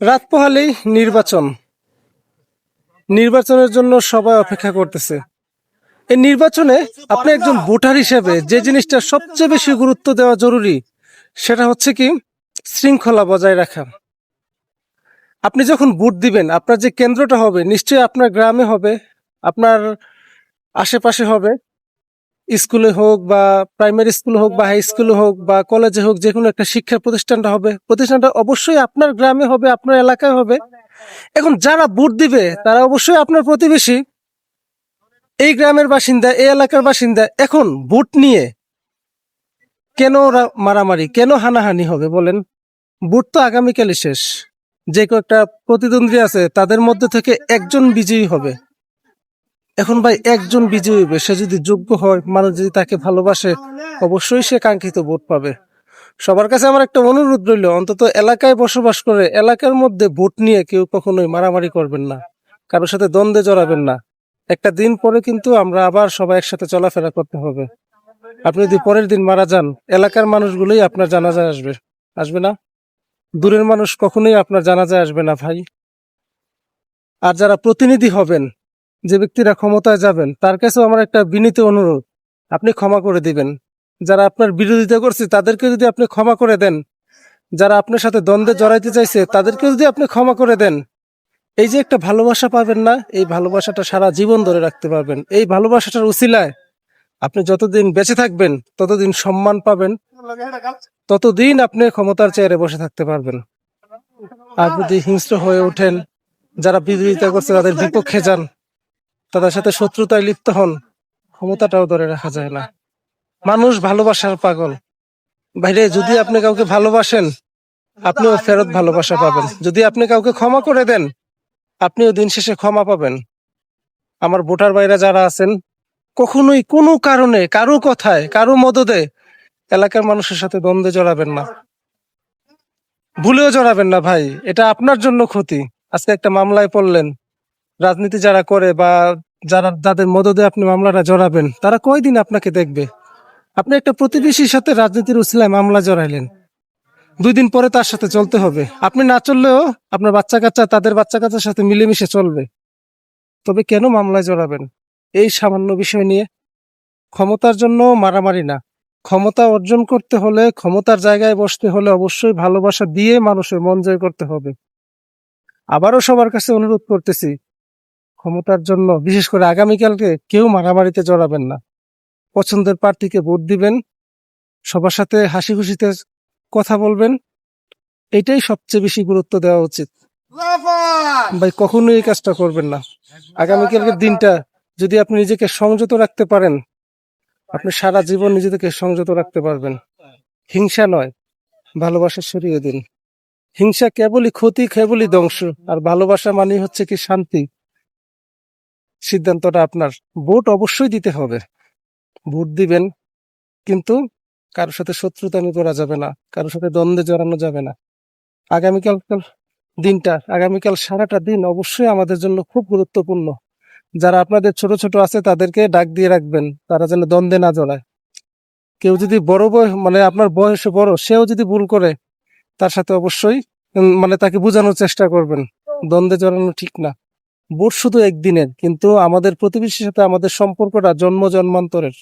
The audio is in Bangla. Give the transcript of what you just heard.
রাত পোহালেই নির্বাচন। নির্বাচনের জন্য সবাই অপেক্ষা করতেছে। এই নির্বাচনে আপনি একজন ভোটার হিসেবে যে জিনিসটা সবচেয়ে বেশি গুরুত্ব দেওয়া জরুরি, সেটা হচ্ছে কি শৃঙ্খলা বজায় রাখা। আপনি যখন ভোট দিবেন, আপনার যে কেন্দ্রটা হবে, নিশ্চয়ই আপনার গ্রামে হবে, আপনার আশেপাশে হবে স্কুলে হোক বা প্রাইমারি স্কুল হোক বা হাই স্কুলে হোক বা কলেজে হোক যে কোনো একটা শিক্ষা প্রতিষ্ঠানটা হবে। প্রতিষ্ঠানটা অবশ্যই আপনার গ্রামে হবে, আপনার এলাকায় হবে। এখন যারা ভোট দিবে, তারা অবশ্যই আপনার প্রতিবেশী। এই গ্রামের বাসিন্দা, এই এলাকার বাসিন্দা, এখন ভোট নিয়ে কেন ওরা মারামারি, কেন হানাহানি হবে বলেন? ভোট তো আগামীকালই শেষ। যে কয়েকটা প্রতিদ্বন্দ্বী আছে, তাদের মধ্যে থেকে একজন বিজয়ী হবে। এখন ভাই একজন বিজয়ী হবে সে যদি যোগ্য হয় মানুষ যদি তাকে ভালোবাসে, অবশ্যই সে কাঙ্ক্ষিত ভোট পাবে। সবার কাছে আমার একটা অনুরোধ রইল, অন্তত এলাকায় বসবাস করে এলাকার মধ্যে ভোট নিয়ে কেউ কখনোই মারামারি করবেন না, কারোর সাথে দ্বন্দ্বে জড়াবেন না। একটা দিন পরে কিন্তু আমরা আবার সবাই একসাথে চলাফেরা করতে হবে। আপনি যদি পরের দিন মারা যান, এলাকার মানুষগুলোই আপনার জানাজায় আসবে। আসবে না? দূরের মানুষ কখনোই আপনার জানাজায় আসবে না ভাই। আর যারা প্রতিনিধি হবেন যে ব্যক্তিরা ক্ষমতায় যাবেন, তার কাছেও আমার একটা বিনীত অনুরোধ। আপনি ক্ষমা করে দিবেন। যারা আপনার বিরোধিতা করছে তাদেরকে যদি আপনি ক্ষমা করে দেন। যারা আপনার সাথে দ্বন্দ্বে জড়াইতে চাইছে তাদেরকে যদি আপনি ক্ষমা করে দেন। এই যে একটা ভালোবাসা পাবেন না, এই ভালোবাসাটা সারা জীবন ধরে রাখতে পারবেন। এই ভালোবাসাটার উসিলায় আপনি যতদিন বেঁচে থাকবেন, ততদিন সম্মান পাবেন। ততদিন আপনি ক্ষমতার চেয়ারে বসে থাকতে পারবেন। আর যদি হিংস্র হয়ে ওঠেন, যারা বিরোধিতা করছে, তাদের বিপক্ষে যান। তাদের সাথে শত্রুতায় লিপ্ত হন, ক্ষমতাটাও ধরে রাখা যায় না। মানুষ ভালোবাসার পাগল। বাইরে যদি আপনি কাউকে ভালোবাসেন, আপনিও ফেরত ভালোবাসা পাবেন। যদি আপনি কাউকে ক্ষমা করে দেন, আপনিও দিন শেষে ক্ষমা পাবেন। আমার ভোটার বাইরা যারা আছেন, কখনোই কোনো কারণে, কারও কথায়, কারও মদদে এলাকার মানুষের সাথে দ্বন্দ্বে জড়াবেন না। ভুলেও জড়াবেন না ভাই। এটা আপনার জন্য ক্ষতি। আজকে একটা মামলায় পড়লেন রাজনীতি যারা করে বা যারা যাদের মদদে আপনি মামলাটা জড়াবেন, তারা কয়দিন আপনাকে দেখবে? আপনি একটা প্রতিবেশীর সাথে রাজনীতির উসিলায় মামলা জড়াইলেন। দুই দিন পরে তার সাথে চলতে হবে। আপনি না চললেও আপনার বাচ্চা কাচ্চা তাদের বাচ্চা কাচ্চার সাথে মিলেমিশে চলবে। তবে কেন মামলায় জড়াবেন? এই সামান্য বিষয় নিয়ে ক্ষমতার জন্য মারামারি না। ক্ষমতা অর্জন করতে হলে, ক্ষমতার জায়গায় বসতে হলে অবশ্যই ভালোবাসা দিয়ে মানুষের মন জয় করতে হবে। আবারও সবার কাছে অনুরোধ করতেছি ক্ষমতার জন্য, বিশেষ করে আগামীকালকে কেউ মারামারিতে জড়াবেন না। পছন্দের প্রার্থীকে ভোট দিবেন, সবার সাথে হাসি খুশিতে কথা বলবেন, এটাই সবচেয়ে বেশি গুরুত্ব দেওয়া উচিত। ভাই, কখনোই এই কাজটা করবেন না। আগামীকালকের দিনটা যদি আপনি নিজেকে সংযত রাখতে পারেন, আপনি সারা জীবন নিজেকে সংযত রাখতে পারবেন। হিংসা নয়, ভালোবাসা সরিয়ে দিন। হিংসা কেবলই ক্ষতি, কেবলই ধ্বংস, আর ভালোবাসা মানে হচ্ছে কি শান্তি। সিদ্ধান্তটা আপনার। ভোট অবশ্যই দিতে হবে। ভোট দিবেন, কিন্তু কারোর সাথে শত্রুতামি করা যাবে না কারোর সাথে দ্বন্দ্বে জড়ানো যাবে না। আগামীকাল দিনটা, আগামীকাল সারাটা দিন অবশ্যই আমাদের জন্য খুব গুরুত্বপূর্ণ। যারা আপনাদের ছোট ছোট আছে, তাদেরকে ডাক দিয়ে রাখবেন, তারা যেন দ্বন্দ্বে না জড়ায়। কেউ যদি বড় বয়স মানে আপনার বয়সে বড়, সেও যদি ভুল করে, তার সাথে অবশ্যই মানে তাকে বোঝানোর চেষ্টা করবেন। দ্বন্দ্বে জড়ানো ঠিক না। ভোট শুধু একদিনের কিন্তু আমাদের প্রতিবেশীর সাথে আমাদের সম্পর্কটা জন্ম জন্মান্তরের।